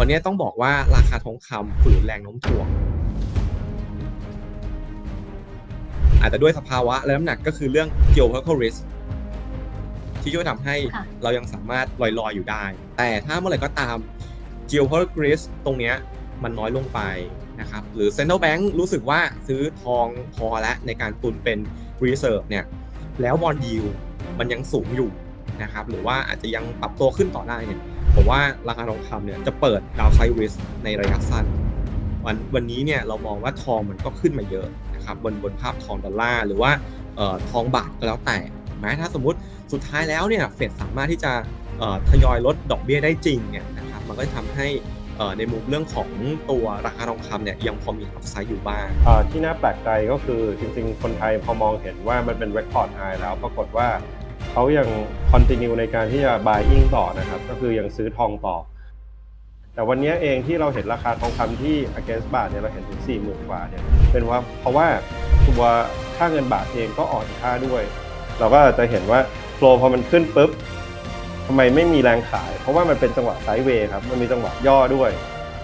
วันนี้ต้องบอกว่าราคาทองคำฝืนแรงโน้มถ่วง อาจจะด้วยสภาวะและน้ำหนักก็คือเรื่อง geopolitical risk ที่ช่วยทำให้เรายังสามารถลอยๆอยู่ได้ แต่ถ้าเมื่อไหร่ก็ตาม geopolitical risk ตรงเนี้ยมันน้อยลงไปนะครับ หรือ central bank รู้สึกว่าซื้อทองพอแล้วในการตุนเป็น reserve เนี่ย แล้วบอลยิวมันยังสูงอยู่นะครับ หรือว่าอาจจะยังปรับตัวขึ้นต่อได้เนี่ย ผมว่าราคาทองคำเนี่ยจะเปิดดาวไซด์ริสในระยะสั้น วันวันนี้เนี่ยเรามองว่าทองมันก็ขึ้นมาเยอะนะครับบนบนภาพทองดอลลาร์หรือว่าเอ่อทองบาทก็แล้วแต่แม้ถ้าสมมติสุดท้ายแล้วเนี่ยเฟดสามารถที่จะเอ่อทยอยลดดอกเบี้ยได้จริงเนี่ยนะครับมันก็จะทำให้ในมุมเรื่องของตัวราคาทองคำเนี่ยยังพอมีอัพไซด์อยู่บ้างที่น่าแปลกใจก็คือจริงๆ คนไทยพอมองเห็นว่ามันเป็น record high แล้วปรากฏว่า เขายัง continue ในการที่จะ buying ต่อนะครับ ก็คือยังซื้อทองต่อ แต่วันนี้เองที่เราเห็นราคาทองคำที่ against บาทเนี่ยเราเห็นถึง 4 0,000 กว่าเนี่ยเป็นว่าเพราะว่าตัวค่าเงินบาทเองก็อ่อนค่าด้วย เราก็จะเห็นว่า flow พอมันขึ้นปุ๊บทำไมไม่มีแรงขาย เพราะว่ามันเป็นจังหวะไซด์เวย์ครับมันมีจังหวะย่อด้วย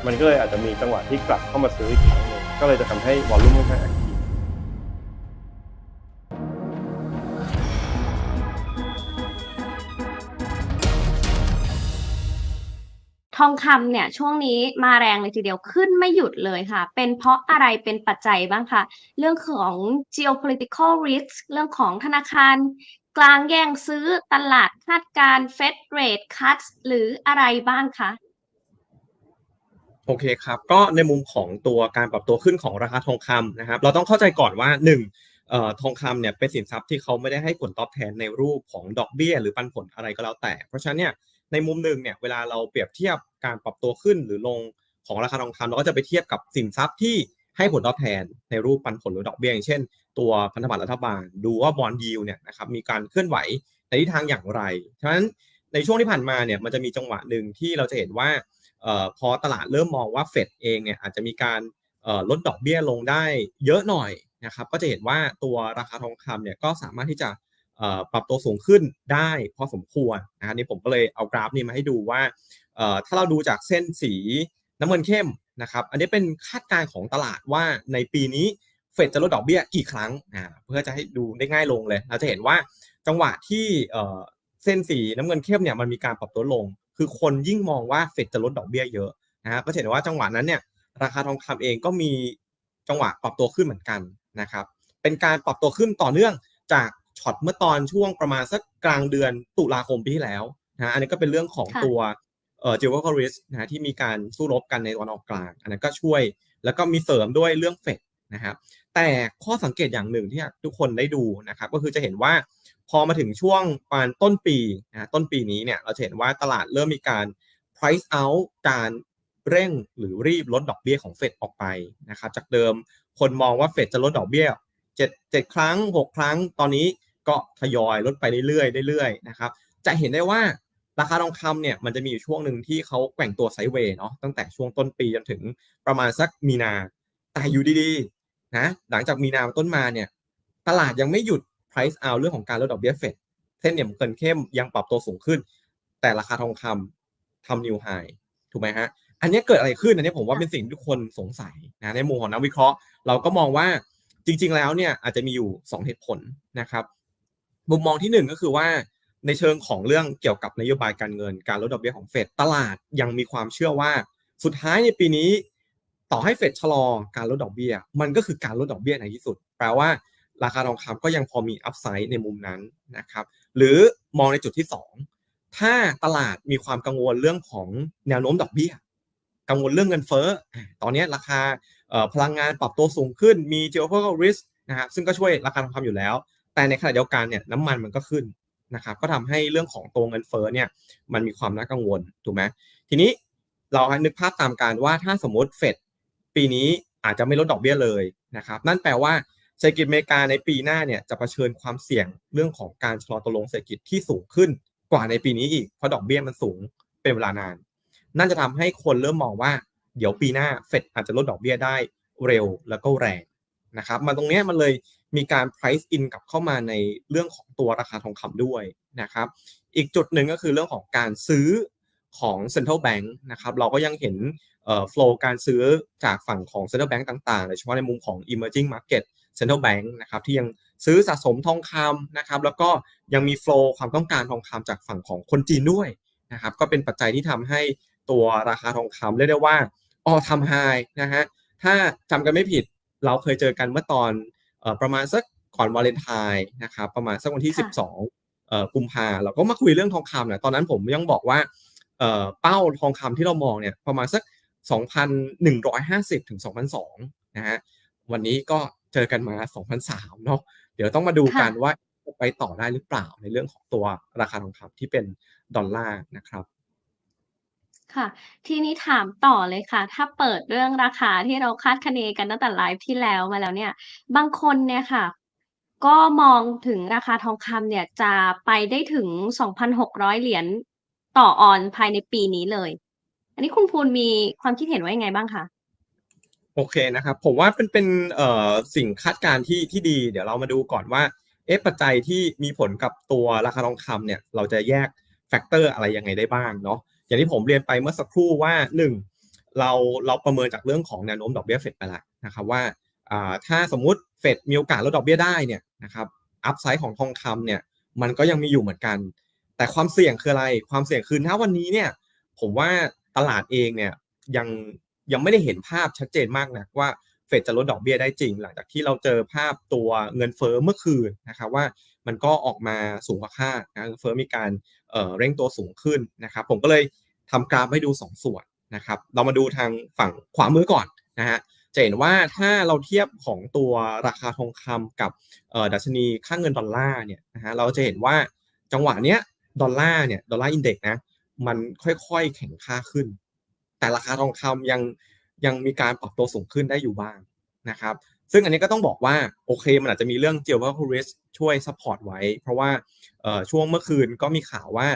มันก็เลยอาจจะมีจังหวะที่กลับเข้ามาซื้ออีกครั้งหนึ่งก็เลยจะทำให้วอลลุ่มค่อนข้าง ทองคำเนี่ยช่วงนี้มาแรงเลยทีเดียวขึ้นไม่หยุดเลยค่ะ เป็นเพราะอะไรเป็นปัจจัยบ้างคะเรื่องของ geopolitical risk เรื่องของธนาคาร กลางแย่งซื้อตลาดคาดการ Fed rate cuts หรืออะไรบ้างคะโอเคครับ ก็ในมุมของตัวการปรับตัวขึ้นของราคาทองคำนะครับ เราต้องเข้าใจก่อนว่าหนึ่งเอ่อทองคำเนี่ยเป็นสินทรัพย์ที่เขาไม่ได้ให้ผลตอบแทนในรูปของดอกเบี้ย หรือปันผลอะไรก็แล้วแต่ เพราะฉะนั้นเนี่ย ในมุมหนึ่งเนี่ยเวลาเราเปรียบเทียบการปรับตัวขึ้นหรือลงของราคาทองคำเราก็จะไปเทียบกับสินทรัพย์ที่ให้ผลตอบแทนในรูปปันผลหรือดอกเบี้ยอย่างเช่น ตัวพันธบัตรรัฐบาล ดูว่าบอลยิวเนี่ยนะครับมีการเคลื่อนไหวในทิศทางอย่างไร ฉะนั้นในช่วงที่ผ่านมาเนี่ยมันจะมีจังหวะหนึ่งที่เราจะเห็นว่าออพอตลาดเริ่มมองว่าเฟดเองเนี่ยอาจจะมีการลดดอกเบี้ยลงได้เยอะหน่อยนะครับก็จะเห็นว่าตัวราคาทองคำเนี่ยก็สามารถที่จะ ปรับตัวสูงขึ้นได้พอสมควรนะฮะนี่ผมก็เลยเอากราฟนี้มาให้ดูว่าถ้าเราดูจากเส้นสีน้ำเงินเข้มนะครับอันนี้เป็นคาดการณ์ของตลาดว่าในปีนี้เฟดจะลดดอกเบี้ยกี่ครั้งเพื่อจะให้ดูได้ง่ายลงเลย เราจะเห็นว่าจังหวะที่เส้นสีน้ำเงินเข้มเนี่ยมันมีการปรับตัวลง คือคนยิ่งมองว่าเฟดจะลดดอกเบี้ยเยอะนะฮะก็เห็นว่าจังหวะนั้นเนี่ยราคาทองคำเองก็มีจังหวะปรับตัวขึ้นเหมือนกันนะครับเป็นการปรับตัวขึ้นต่อเนื่องจาก ช็อตเมื่อตอนช่วงประมาณสักกลางเดือนตุลาคมปีที่แล้วนะฮะอันนี้ก็เป็นเรื่องของค่ะตัวเอ่อ geopolitical risk นะฮะที่มีการสู้รบกันในตะวันออกกลาง อันนั้นก็ช่วยแล้วก็มีเสริมด้วยเรื่องเฟดนะครับแต่ข้อสังเกตอย่างหนึ่งที่ทุกคนได้ดูนะครับก็คือจะเห็นว่าพอมาถึงช่วงประมาณต้นปีนะต้นปีนี้เนี่ยเราจะเห็นว่าตลาดเริ่มมีการ price out การเร่งหรือรีบลดดอกเบี้ยของเฟดออกไปนะครับจากเดิมคนมองว่าเฟดจะลดดอกเบี้ย เจ็ดเจ็ดครั้งหกครั้ง ตอนนี้ก็ทยอยลดไปเรื่อยๆเรื่อยๆนะครับ จะเห็นได้ว่าราคาทองคำเนี่ยมันจะมีอยู่ช่วงหนึ่งที่เขาแกว่งตัวไซเวย์เนาะตั้งแต่ช่วงต้นปีจนถึงประมาณสักมีนา แต่อยู่ดีๆนะหลังจากมีนาต้นมาเนี่ยตลาดยังไม่หยุด price out เรื่องของการลดดอกเบี้ยเฟดเส้นเนี่ยมันเกินเข้มยังปรับตัวสูงขึ้น แต่ราคาทองคำทำนิวไฮถูกไหมฮะอันนี้เกิดอะไรขึ้นอันนี้ผมว่าเป็นสิ่งที่ทุกคนสงสัยนะในมุมของนักวิเคราะห์ เราก็มองว่า จริงๆแล้วเนี่ยอาจจะมีอยู่ 2 เหตุผลนะครับ มุมมองที่หนึ่งก็คือว่าในเชิงของเรื่องเกี่ยวกับนโยบายการเงิน การลดดอกเบี้ยของเฟดตลาดยังมีความเชื่อว่าสุดท้ายในปีนี้ ต่อให้เฟดชะลอการลดดอกเบี้ย มันก็คือการลดดอกเบี้ยในที่สุด แปลว่าราคาทองคำก็ยังพอมีอัพไซด์ในมุมนั้นนะครับหรือมองในจุดที่ 2 ถ้าตลาดมีความกังวลเรื่องของแนวโน้มดอกเบี้ย กังวลเรื่องเงินเฟ้อ ตอนนี้ราคา พลังงานปรับตัวสูงขึ้นมี geopolitical risk นะครับซึ่งก็ช่วยราคาทองคำอยู่แล้ว แต่ในขณะเดียวกันเนี่ยน้ำมันมันก็ขึ้นนะครับก็ทำให้เรื่องของตัวเงินเฟ้อเนี่ยมันมีความน่ากังวลถูกไหมทีนี้เราให้นึกภาพตามการว่าถ้าสมมติเฟดปีนี้อาจจะไม่ลดดอกเบี้ยเลยนะครับนั่นแปลว่าเศรษฐกิจอเมริกาในปีหน้าเนี่ยจะเผชิญความเสี่ยงเรื่องของการชะลอตัวลงเศรษฐกิจที่สูงขึ้นกว่าในปีนี้อีกเพราะดอกเบี้ยมันสูงเป็นเวลานาน นั่นจะทำให้คนเริ่มมองว่า เดี๋ยวปีหน้าเฟดอาจจะลดดอกเบี้ยได้เร็วแล้วก็แรงนะครับมันตรงนี้มันเลยมีการ price in กลับเข้ามาในเรื่องของตัวราคาทองคำด้วยนะครับ อีกจุดหนึ่งก็คือเรื่องของการซื้อของ Central Bank นะครับ เราก็ยังเห็นเอ่อ flow การซื้อจากฝั่งของ Central Bank ต่างๆโดยเฉพาะในมุมของ emerging market Central Bank นะครับที่ยังซื้อสะสมทองคำนะครับ แล้วก็ยังมี flow ความต้องการทองคำจากฝั่งของคนจีนด้วยนะครับ ก็เป็นปัจจัยที่ทำให้ตัวราคาทองคำเรียกได้ว่า ออทำไฮนะฮะถ้าจำกันไม่ผิดเราเคยเจอกันเมื่อตอนเอ่อประมาณสักก่อนวาเลนไทน์นะครับประมาณสักวันที่ค่ะ12เอ่อกุมภาเราก็มาคุยเรื่องทองคำเนี่ยตอนนั้นผมยังบอกว่าเอ่อเป้าทองคำที่เรามองเนี่ยประมาณสัก 2,150 ถึง2,200นะฮะวันนี้ก็เจอกันมา2,300เนาะเดี๋ยวต้องมาดูกันค่ะว่าจะไปต่อได้หรือเปล่าในเรื่องของตัวราคาทองคำที่เป็นดอลลาร์นะครับ ค่ะ ทีนี้ถามต่อเลยค่ะ ถ้าเปิดเรื่องราคาที่เราคาดคะเนกันตั้งแต่ไลฟ์ที่แล้วมาแล้วเนี่ย บางคนเนี่ยค่ะ ก็มองถึงราคาทองคำเนี่ยจะไปได้ถึง 2,600 เหรียญต่อออนซ์ภายในปีนี้เลย อันนี้คุณภูลมีความคิดเห็นว่ายังไงบ้างคะ?โอเคนะครับผมว่าเป็นเป็นเอ่อสิ่งคาดการณ์ที่ที่ดี เดี๋ยวเรามาดูก่อนว่าเอ๊ะปัจจัยที่มีผลกับตัวราคาทองคำเนี่ย เราจะแยกแฟกเตอร์อะไรยังไงได้บ้างเนาะ อย่างที่ผมเรียนไปเมื่อสักครู่ว่า 1 เราเราประเมินจากเรื่องของแนวโน้มดอกเบี้ยเฟดไปแล้วนะครับว่าถ้าสมมุติเฟดมีโอกาสลดดอกเบี้ยได้เนี่ยนะครับอัพไซด์ของทองคำเนี่ยมันก็ยังมีอยู่เหมือนกัน แต่ความเสี่ยงคืออะไร ความเสี่ยงคือณวันนี้เนี่ยผมว่าตลาดเองเนี่ยยังยังไม่ได้เห็นภาพชัดเจนมากนักว่าเฟดจะลดดอกเบี้ยได้จริง หลังจากที่เราเจอภาพตัวเงินเฟ้อเมื่อคืนนะครับว่ามันก็ออกมาสูงกว่าคาดนะเงินเฟ้อมีการเเร่งตัวสูงขึ้นนะครับผมก็เลย ทำกราฟให้ดู 2 ส่วนนะครับ เรามาดูทางฝั่งขวามือก่อนนะฮะจะเห็นว่าถ้าเราเทียบของตัวราคาทองคำกับดัชนีค่าเงินดอลลาร์เนี่ยนะฮะเราจะเห็นว่าจังหวะเนี้ยดอลลาร์เนี่ยดอลลาร์อินเด็กซ์นะมันค่อยๆแข็งค่าขึ้น แต่ราคาทองคำยังยังมีการปรับตัวสูงขึ้นได้อยู่บ้างนะครับซึ่งอันนี้ก็ต้องบอกว่าโอเคมันอาจจะมีเรื่อง geopolitical risk ช่วยซัพพอร์ตไว้ เพราะว่าช่วงเมื่อคืนก็มีข่าวว่า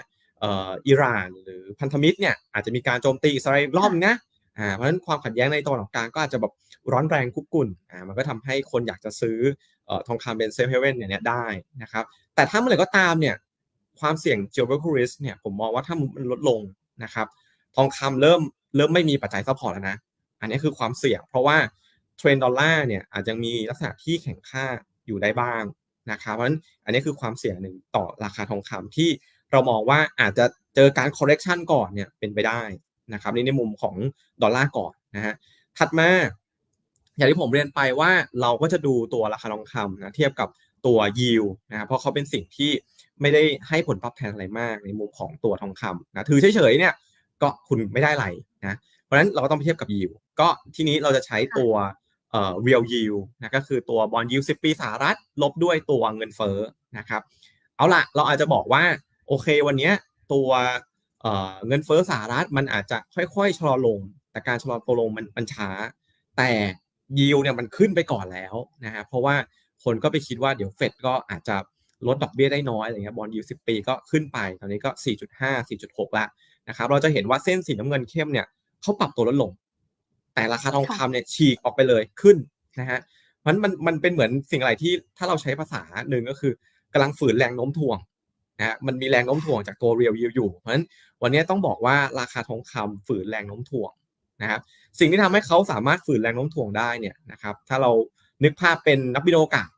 อ่ออิหร่านหรือพันธมิตรเนี่ยอาจจะมีการโจมตีอิสราเอลอีกรอบนึงนะอ่าเพราะฉะนั้นความขัดแย้งในตะวันออกกลางก็อาจจะแบบร้อนแรงคุกกุ่นอ่ามันก็ทำให้คนอยากจะซื้อเอ่อทองคำเป็น safe haven เนี่ยเนี่ยได้นะครับแต่ถ้าเมื่อไหร่ก็ตามเนี่ยความเสี่ยง geopolitical risk เนี่ยผมมองว่าถ้ามันลดลงนะครับทองคำเริ่มเริ่มไม่มีปัจจัยซัพพอร์ตแล้วนะ อันนี้คือความเสี่ยง เพราะว่าเทรนดอลลาร์เนี่ยอาจจะมีลักษณะที่แข็งค่าอยู่ได้บ้างนะครับเพราะฉะนั้นอันนี้คือความเสี่ยงหนึ่งต่อราคาทองคำที่ เรามองว่าอาจจะเจอการ correction ก่อนเนี่ยเป็นไปได้นะครับนี่ในมุมของดอลลาร์ก่อนนะฮะถัดมาอย่างที่ผมเรียนไปว่าเราก็จะดูตัวราคาทองคำนะเทียบกับตัว yield นะเพราะเขาเป็นสิ่งที่ไม่ได้ให้ผลตอบแทนอะไรมากในมุมของตัวทองคำนะถือเฉยๆเนี่ยก็คุณไม่ได้อะไรนะเพราะฉะนั้นเราก็ต้องไปเทียบกับ yield ก็ทีนี้เราจะใช้ตัวเอ่อ real yield นะก็คือตัว bond yield 10ปีสหรัฐลบด้วยตัวเงินเฟ้อนะครับเอาละเราอาจจะบอกว่า โอเควันนี้ตัวเเงินเฟ้อสหรัฐมันอาจจะค่อยๆชะลอลง แต่การชะลอตัวลงมันมันช้า แต่ yield เนี่ยมันขึ้นไปก่อนแล้วนะฮะเพราะว่าคนก็ไปคิดว่าเดี๋ยวเฟดก็อาจจะลดดอกเบี้ยได้น้อยอะไรเงี้ย bond yield 10ปีก็ขึ้นไปตอนนี้ก็ 4.5 4.6ล้วนะครับเราจะเห็นว่าเส้นสีน้ำเงินเข้มเนี่ยเขาปรับตัวลดลง แต่ราคาทองคำเนี่ยฉีกออกไปเลยขึ้นนะฮะมันมันมันเป็นเหมือนสิ่งอะไรที่ถ้าเราใช้ภาษาหนึ่งก็คือกำลังฝืนแรงโน้มถ่วง นะฮะมันมีแรงโน้มถ่วงจากตัว real yield อยู่ เพราะฉะนั้นวันนี้ต้องบอกว่าราคาทองคำฝืนแรงโน้มถ่วงนะครับสิ่งที่ทำให้เขาสามารถฝืนแรงโน้มถ่วงได้เนี่ยนะครับถ้าเรานึกภาพเป็นนักบินอวกาศ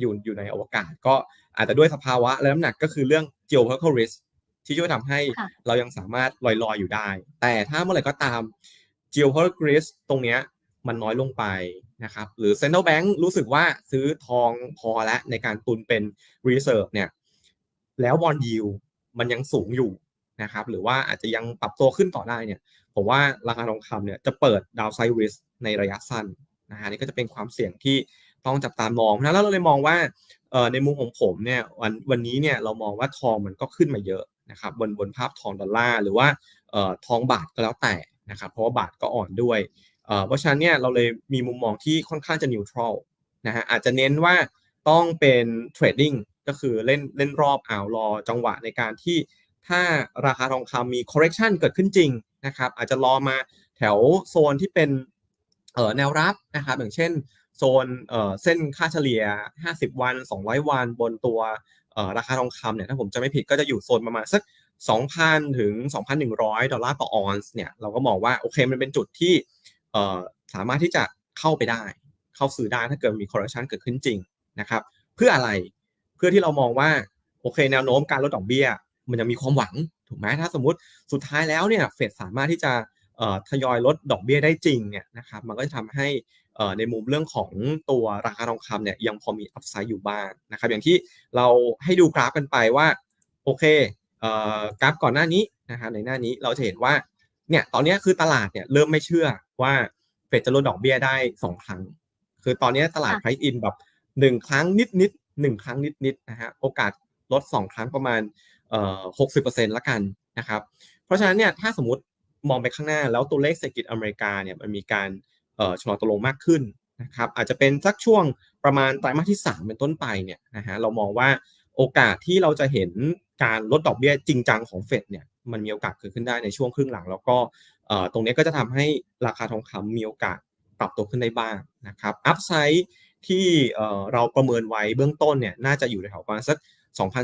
อยู่อยู่ในอวกาศ ก็อาจจะด้วยสภาวะและน้ำหนักก็คือเรื่อง geopolitical risk ที่ช่วยทำให้ค่ะเรายังสามารถลอยๆอยู่ได้ แต่ถ้าเมื่อไหร่ก็ตาม geopolitical risk ตรงเนี้ยมันน้อยลงไปนะครับหรือ central bank รู้สึกว่าซื้อทองพอแล้วในการตุนเป็น reserve เนี่ย แล้ว bond yield มันยังสูงอยู่นะครับหรือว่าอาจจะยังปรับตัวขึ้นต่อได้เนี่ยผมว่าราคาทองคำเนี่ยจะเปิด downside risk ในระยะสั้นนะฮะนี่ก็จะเป็นความเสี่ยงที่ต้องจับตามองนะแล้วเราเลยมองว่าในมุมของผมเนี่ยวันวันนี้เนี่ยเรามองว่าทองมันก็ขึ้นมาเยอะนะครับบนบนภาพทองดอลลาร์หรือว่าออทองบาทก็แล้วแต่นะครับเพราะว่าบาทก็อ่อนด้วยเพราะฉะนั้นเนี่ยเราเลยมีมุมมองที่ค่อนข้างจะ neutral นะฮะอาจจะเน้นว่าต้องเป็น trading ก็คือเล่นเล่นรอบอ่าวรอจังหวะในการที่ถ้าราคาทองคำมี correction เกิดขึ้นจริงนะครับอาจจะรอมาแถวโซนที่เป็นเออแนวรับนะครับอย่างเช่นโซนเออเส้นค่าเฉลี่ย 50 วัน 200 วันบนตัวเออราคาทองคำเนี่ยถ้าผมจะไม่ผิดก็จะอยู่โซนประมาณสัก 2,000 ถึง 2,100 ดอลลาร์ต่อออนซ์เนี่ยเราก็มองว่าโอเคมันเป็นจุดที่เออสามารถที่จะเข้าไปได้ เข้าซื้อได้ถ้าเกิดมี correction เกิดขึ้นจริงนะครับเพื่ออะไร เพื่อที่เรามองว่าโอเคแนวโน้มการลดดอกเบี้ย มันยังมีความหวังถูกไหมถ้าสมมติสุดท้ายแล้วเนี่ยเฟดสามารถที่จะทยอยลดดอกเบี้ยได้จริงเนี่ยนะครับมันก็จะทำให้ในมุมเรื่องของตัวราคาทองคำเนี่ยยังพอมีอัพไซด์อยู่บ้างนะครับอย่างที่เราให้ดูกราฟกันไปว่าโอเคเออกราฟก่อนหน้านี้นะครับในหน้านี้เราจะเห็นว่าเนี่ยตอนนี้คือตลาดเนี่ยเริ่มไม่เชื่อว่าเฟดจะลดดอกเบี้ยได้ 2 ครั้ง คือตอนนี้ตลาดค่ะ price in แบบหนึ่งครั้งนิด หนึ่งครั้งนิดๆนะฮะโอกาสลดสองครั้งประมาณเอ่อหกสิบเปอร์เซ็นต์ละกันนะครับเพราะฉะนั้นเนี่ยถ้าสมมติมองไปข้างหน้าแล้วตัวเลขเศรษฐกิจอเมริกาเนี่ยมันมีการเอ่อชะลอตัวลงมากขึ้นนะครับอาจจะเป็นสักช่วงประมาณไตรมาสที่ 3 เป็นต้นไปเนี่ยนะฮะเรามองว่าโอกาสที่เราจะเห็นการลดดอกเบี้ยจริงจังของเฟดเนี่ยมันมีโอกาสเกิดขึ้นได้ในช่วงครึ่งหลัง แล้วก็ตรงนี้ก็จะทำให้ราคาทองคำมีโอกาสปรับตัวขึ้นได้บ้างนะครับอัพไซด์ ที่เราประเมินไว้เบื้องต้นเนี่ยน่าจะอยู่ในแถวประมาณสัก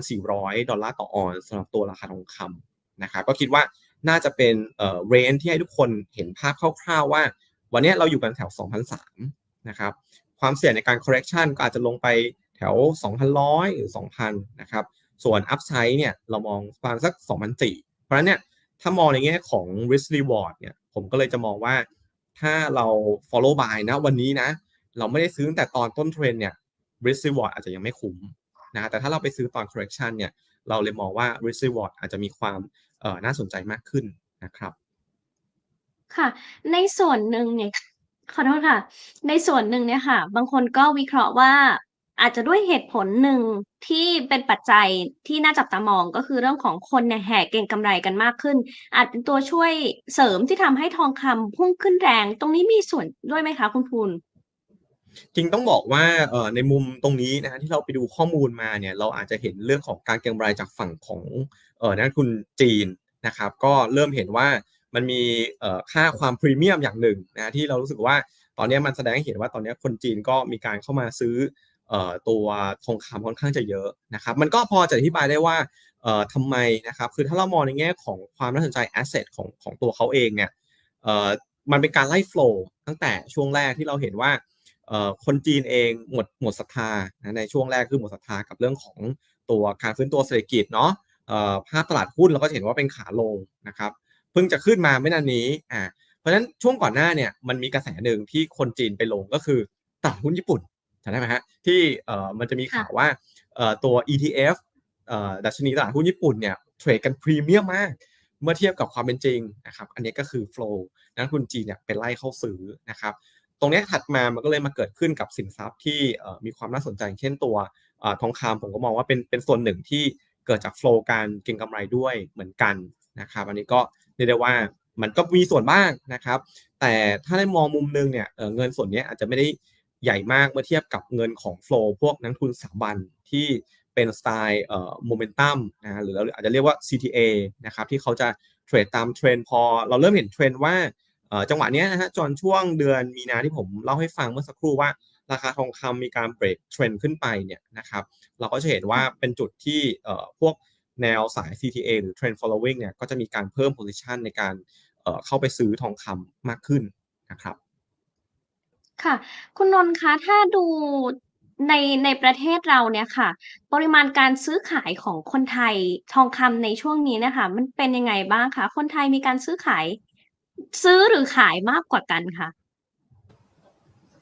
2,400 ดอลลาร์ต่อออนสำหรับตัวราคาทองคำนะครับก็คิดว่าน่าจะเป็นเอ่อเรนที่ให้ทุกคนเห็นภาพคร่าวๆว่า วันนี้เราอยู่กันแถว 2,003นะครับความเสี่ยงในการ correction ก็อาจจะลงไปแถว 2,100 หรือ 2,000 นะครับ ส่วน upside เนี่ยเรามองประมาณสัก 2,004เพราะฉะนั้นเนี่ยถ้ามองในแง่ของ risk reward เนี่ยผมก็เลยจะมองว่าถ้าเรา follow buy นะวันนี้นะ เราไม่ได้ซื้อตั้งแต่ตอนต้นเทรนเนี่ย risk reward อาจจะยังไม่คุ้มนะแต่ถ้าเราไปซื้อตอน correction เนี่ยเราเลยมองว่า risk reward อาจจะมีความเออน่าสนใจมากขึ้นนะครับ ค่ะ ในส่วนหนึ่งเนี่ยขอโทษค่ะ ในส่วนหนึ่งเนี่ยค่ะ บางคนก็วิเคราะห์ว่าอาจจะด้วยเหตุผลหนึ่งที่เป็นปัจจัยที่น่าจับตามองก็คือเรื่องของคนเนี่ยแห่เก็งกำไรกันมากขึ้น อาจเป็นตัวช่วยเสริมที่ทำให้ทองคำพุ่งขึ้นแรง ตรงนี้มีส่วนด้วยไหมคะคุณพูน จริงต้องบอกว่าในมุมตรงนี้นะฮะที่เราไปดูข้อมูลมาเนี่ยเราอาจจะเห็นเรื่องของการเก็งกำไรจากฝั่งของนักทุนจีนนะครับ ก็เริ่มเห็นว่ามันมีค่าความพรีเมียมอย่างหนึ่งนะที่เรารู้สึกว่าตอนนี้มันแสดงให้เห็นว่าตอนนี้คนจีนก็มีการเข้ามาซื้อตัวทองคำค่อนข้างจะเยอะนะครับมันก็พอจะอธิบายได้ว่าทำไมนะครับคือถ้าเรามองในแง่ของความน่าสนใจแอสเซทของของตัวเขาเองเนี่ยมันเป็นการไล่โฟล์ตั้งแต่ช่วงแรกที่เราเห็นว่า คนจีนเองหมดหมดศรัทธานะในช่วงแรกคือหมดศรัทธากับเรื่องของตัวการฟื้นตัวเศรษฐกิจเนาะเอ่อภาพตลาดหุ้นเราก็จะเห็นว่าเป็นขาลงนะครับเพิ่งจะขึ้นมาไม่นานนี้อ่าเพราะฉะนั้นช่วงก่อนหน้าเนี่ยมันมีกระแสหนึ่งที่คนจีนไปลงก็คือตลาดหุ้นญี่ปุ่นจำได้ไหมฮะที่เอ่อมันจะมีข่าวว่าเอ่อตัว ETF เอ่อดัชนีตลาดหุ้นญี่ปุ่นเนี่ยเทรดกันพรีเมียมมากเมื่อเทียบกับความเป็นจริงนะครับอันนี้ก็คือ flow นักลงทุนจีนเนี่ยเป็นไล่เข้าซื้อนะครับ ตรงนี้ถัดมามันก็เลยมาเกิดขึ้นกับสินทรัพย์ที่มีความน่าสนใจเช่นตัวอทองคำผมก็มองว่าเป็นเป็นส่วนหนึ่งที่เกิดจากโฟล์การเก็งกำไรด้วยเหมือนกันนะครับอันนี้ก็เรียกได้ว่ามันก็มีส่วนบ้างนะครับ แต่ถ้าได้มองมุมนึงเนี่ยเเงินส่วนนี้อาจจะไม่ได้ใหญ่มากเมื่อเทียบกับเงินของโฟล์พวกนักทุนสถาบันที่เป็นสไตล์โมเมนตัมนะหรือเราอาจจะเรียกว่า CTA นะครับที่เขาจะเทรดตามเทรนพอเราเริ่มเห็นเทรนว่า จังหวะนี้นะฮะจนช่วงเดือนมีนาที่ผมเล่าให้ฟังเมื่อสักครู่ว่า ราคาทองคำมีการเบรกเทรนด์ขึ้นไปเนี่ยนะครับเราก็จะเห็นว่าเป็นจุดที่พวกแนวสาย CTA หรือ Trend Following เนี่ยก็จะมีการเพิ่ม position ในการเข้าไปซื้อทองคำมากขึ้นนะครับ ค่ะ คุณนนท์คะ ถ้าดูในในประเทศเราเนี่ยค่ะ ปริมาณการซื้อขายของคนไทยทองคำในช่วงนี้นะคะ มันเป็นยังไงบ้างคะ คนไทยมีการซื้อขาย ซื้อหรือขายมากกว่ากันคะ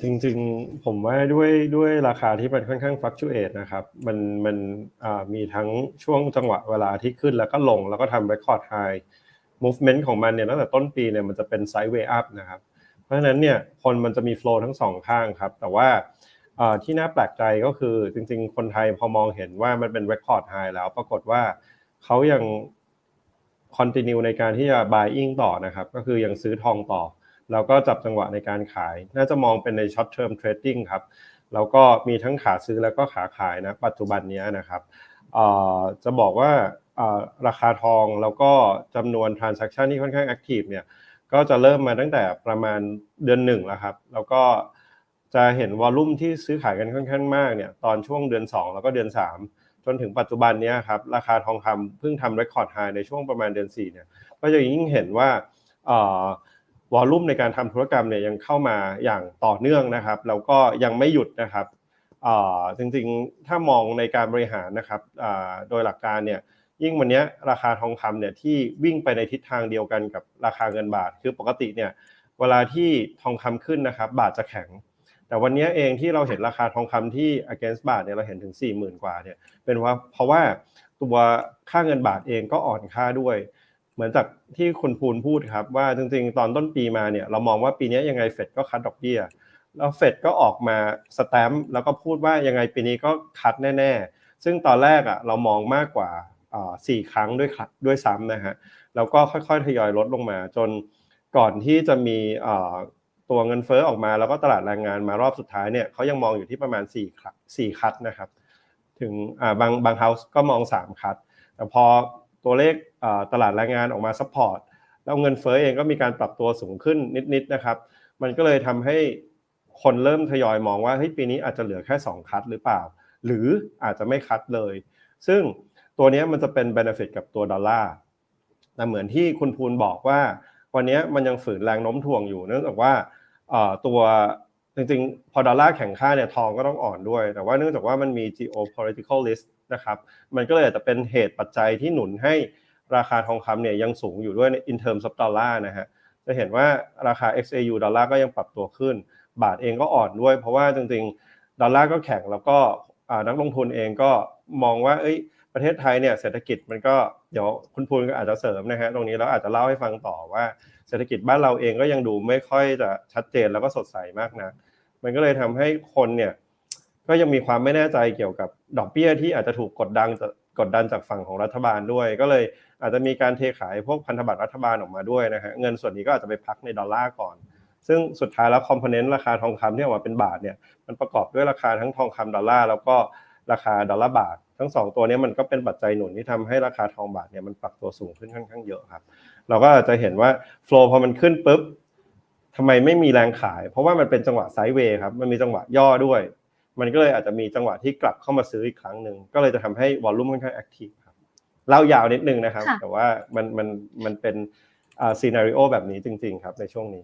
จริงๆ ผมว่าด้วยด้วยราคาที่มันค่อนข้างฟลักชูเอตนะครับ มันมันมีทั้งช่วงจังหวะเวลาที่ขึ้นแล้วก็ลงแล้วก็ทำ record high movement ของมันเนี่ยตั้งแต่ต้นปีเนี่ยมันจะเป็น sideway up นะครับ เพราะฉะนั้นเนี่ยคนมันจะมี flow ทั้งสองข้างครับ แต่ว่าที่น่าแปลกใจก็คือจริงๆ คนไทยพอมองเห็นว่ามันเป็น record high แล้วปรากฏว่าเขายัง continue ในการที่จะ buying ต่อนะครับ ก็คือยังซื้อทองต่อ แล้วก็จับจังหวะในการขาย น่าจะมองเป็นใน short term trading ครับแล้วก็มีทั้งขาซื้อแล้วก็ขาขายนะปัจจุบันนี้นะครับจะบอกว่าราคาทองแล้วก็จำนวน transaction ที่ค่อนข้าง active เนี่ยก็จะเริ่มมาตั้งแต่ประมาณเดือนหนึ่งแล้วครับ แล้วก็จะเห็นวอลลุ่มที่ซื้อขายกันค่อนข้างมากเนี่ยตอนช่วงเดือน 2 แล้วก็เดือน 3 จนถึงปัจจุบันนี้ครับราคาทองคำเพิ่งทำเรคคอร์ดไฮในช่วงประมาณเดือน4เนี่ยก็จะยิ่งเห็นว่าวอลลุ่มในการทำธุรกรรมเนี่ยยังเข้ามาอย่างต่อเนื่องนะครับแล้วก็ยังไม่หยุดนะครับจริงๆถ้ามองในการบริหารนะครับโดยหลักการเนี่ยยิ่งวันนี้ราคาทองคำเนี่ยที่วิ่งไปในทิศทางเดียวกันกับราคาเงินบาท คือปกติเนี่ยเวลาที่ทองคำขึ้นนะครับ บาทจะแข็ง แต่วันนี้เองที่เราเห็นราคาทองคำที่ against บาทเนี่ยเราเห็นถึง 4 0,000 กว่าเนี่ยเป็นว่าเพราะว่าตัวค่าเงินบาทเองก็อ่อนค่าด้วย เหมือนจากที่คุณภูลพูดครับว่าจริงๆ ตอนต้นปีมาเนี่ยเรามองว่าปีนี้ยังไงเฟดก็คัดดอกเบี้ยแล้วเฟดก็ออกมาสแตมป์แล้วก็พูดว่ายังไงปีนี้ก็คัดแน่ ๆ ซึ่งตอนแรกอะเรามองมากกว่าสี่ครั้งด้วยด้วยซ้ำนะฮะแล้วก็ค่อยๆทยอยลดลงมาจนก่อนที่จะมี ตัวเงินเฟ้อออกมาแล้วก็ตลาดแรงงานมารอบสุดท้ายเนี่ยเขายังมองอยู่ที่ประมาณ4คัด4คัดนะครับ ถึงบางบางเฮาส์ก็มอง 3 คัด แต่พอตัวเลขตลาดแรงงานออกมาซัพพอร์ตแล้วเงินเฟ้อเองก็มีการปรับตัวสูงขึ้นนิดๆนะครับ มันก็เลยทำให้คนเริ่มทยอยมองว่าเฮ้ยปีนี้อาจจะเหลือแค่ 2 คัดหรือเปล่า หรืออาจจะไม่คัดเลย ซึ่งตัวนี้มันจะเป็น benefit กับตัวดอลลาร์แต่เหมือนที่คุณภูลบอกว่า วันนี้มันยังฝืนแรงโน้มถ่วงอยู่เนื่องจากว่า ตัวจริงๆ พอดอลลาร์แข็งค่าเนี่ยทองก็ต้องอ่อนด้วย แต่ว่าเนื่องจากว่ามันมี geopolitical risk นะครับมันก็เลยอาจจะเป็นเหตุปัจจัยที่หนุนให้ราคาทองคำเนี่ยยังสูงอยู่ด้วยใน in terms of dollar นะฮะจะเห็นว่าราคา XAU ดอลลาร์ก็ยังปรับตัวขึ้น บาทเองก็อ่อนด้วย เพราะว่าจริงๆ ดอลลาร์ก็แข็งแล้วก็นักลงทุนเองก็มองว่าเอ้ยประเทศไทยเนี่ยเศรษฐกิจมันก็เดี๋ยวคุณพูนก็อาจจะเสริมนะฮะตรงนี้เราอาจจะเล่าให้ฟังต่อว่า เศรษฐกิจบ้านเราเองก็ยังดูไม่ค่อยจะชัดเจนแล้วก็สดใสมากนะมันก็เลยทำให้คนเนี่ยก็ยังมีความไม่แน่ใจเกี่ยวกับดอกเบี้ยที่อาจจะถูกกดดันกดดันจากฝั่งของรัฐบาลด้วย ก็เลยอาจจะมีการเทขายพวกพันธบัตรรัฐบาลออกมาด้วยนะฮะเงินส่วนนี้ก็อาจจะไปพักในดอลลาร์ก่อน ซึ่งสุดท้ายแล้วคอมโพเนนต์ราคาทองคำที่ออกมาเป็นบาทเนี่ยมันประกอบด้วยราคาทั้งทองคำดอลลาร์แล้วก็ราคาดอลลาร์บาท ทั้งสองตัวนี้มันก็เป็นปัจจัยหนุนที่ทำให้ราคาทองบาทเนี่ยมันปรับตัวสูงขึ้นค่อนข้างเยอะครับ เราก็อาจจะเห็นว่าโฟล์พอมันขึ้นปุ๊บทำไมไม่มีแรงขาย เพราะว่ามันเป็นจังหวะไซด์เวย์ครับมันมีจังหวะย่อด้วย มันก็เลยอาจจะมีจังหวะที่กลับเข้ามาซื้ออีกครั้งหนึ่งก็เลยจะทำให้วอลลุ่มค่อนข้างแอคทีฟครับเล่ายาวนิดนึงนะครับ แต่ว่ามันมันมันเป็นอ่าซีนารีโอแบบนี้จริง ๆ ครับในช่วงนี้